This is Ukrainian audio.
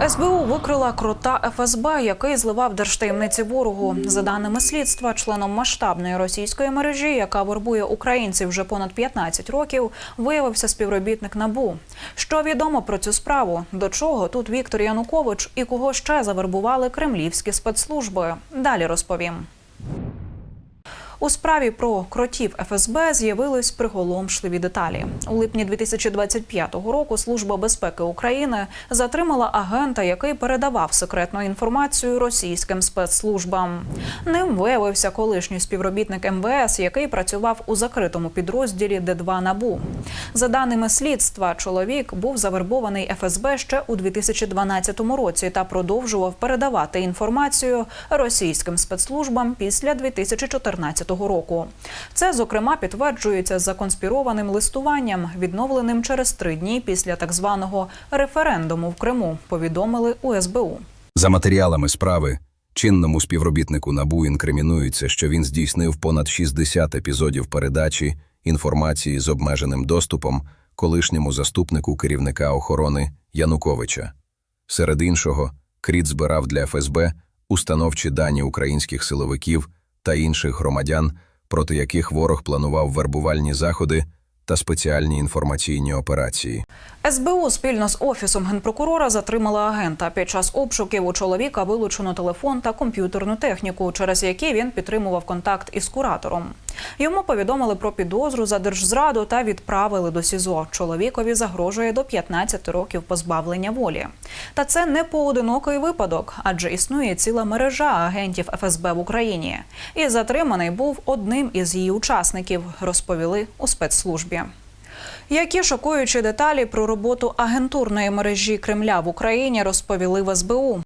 СБУ викрила крота ФСБ, який зливав держтаємниці ворогу. За даними слідства, членом масштабної російської мережі, яка вербує українців вже понад 15 років, виявився співробітник НАБУ. Що відомо про цю справу? До чого тут Віктор Янукович і кого ще завербували кремлівські спецслужби? Далі розповім. У справі про кротів ФСБ з'явились приголомшливі деталі. У липні 2025 року Служба безпеки України затримала агента, який передавав секретну інформацію російським спецслужбам. Ним виявився колишній співробітник МВС, який працював у закритому підрозділі Д2 НАБУ. За даними слідства, чоловік був завербований ФСБ ще у 2012 році та продовжував передавати інформацію російським спецслужбам після 2014 року. Це, зокрема, підтверджується законспірованим листуванням, відновленим через три дні після так званого референдуму в Криму. Повідомили у СБУ. За матеріалами справи, чинному співробітнику НАБУ інкримінується, що він здійснив понад 60 епізодів передачі інформації з обмеженим доступом колишньому заступнику керівника охорони Януковича. Серед іншого, Кріт збирав для ФСБ установчі дані українських силовиків та інших громадян, проти яких ворог планував вербувальні заходи та спеціальні інформаційні операції. СБУ спільно з офісом генпрокурора затримала агента. Під час обшуків у чоловіка вилучено телефон та комп'ютерну техніку, через які він підтримував контакт із куратором. Йому повідомили про підозру за держзраду та відправили до СІЗО. Чоловікові загрожує до 15 років позбавлення волі. Та це не поодинокий випадок, адже існує ціла мережа агентів ФСБ в Україні. І затриманий був одним із її учасників, розповіли у спецслужбі. Які шокуючі деталі про роботу агентурної мережі Кремля в Україні розповіли в СБУ.